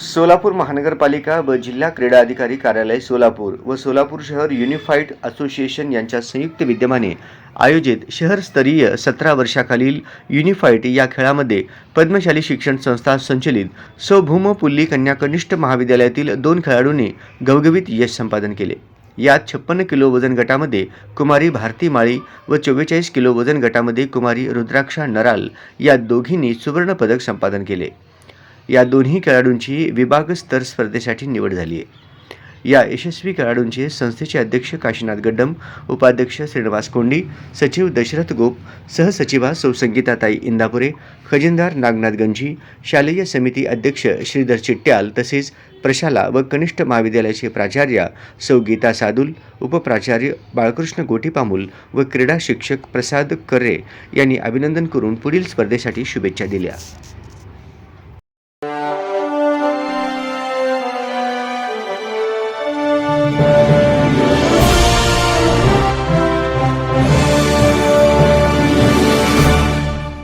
सोलापूर महानगरपालिका व जिल्हा क्रीडा अधिकारी कार्यालय सोलापूर व सोलापूर शहर युनिफाईड असोसिएशन यांच्या संयुक्त विद्यमाने आयोजित शहरस्तरीय सतरा वर्षाखालील युनिफाईड या खेळामध्ये पद्मशाली शिक्षण संस्था संचलित सौभूम पुल्ली कन्या कनिष्ठ महाविद्यालयातील दोन खेळाडूंनी गवगवीत यश संपादन केले. यात छप्पन्न किलो वजन गटामध्ये कुमारी भारती माळी व चव्वेचाळीस किलो वजन गटामध्ये कुमारी रुद्राक्षा नराल या दोघींनी सुवर्णपदक संपादन केले. या दोन्ही खेळाडूंची विभाग स्तर स्पर्धेसाठी निवड झाली आहे. या यशस्वी खेळाडूंचे संस्थेचे अध्यक्ष काशीनाथ गड्डम उपाध्यक्ष श्रीनिवास कोंडी सचिव दशरथ गोप सहसचिवा सौ संगीताताई इंदापुरे खजिनदार नागनाथ गंजी शालेय समिती अध्यक्ष श्रीधर चिट्ट्याल तसेच प्रशाला व कनिष्ठ महाविद्यालयाचे प्राचार्य सौ गीता सादुल उपप्राचार्य बाळकृष्ण गोटीपामुल व क्रीडा शिक्षक प्रसाद कर्रे यांनी अभिनंदन करून पुढील स्पर्धेसाठी शुभेच्छा दिल्या.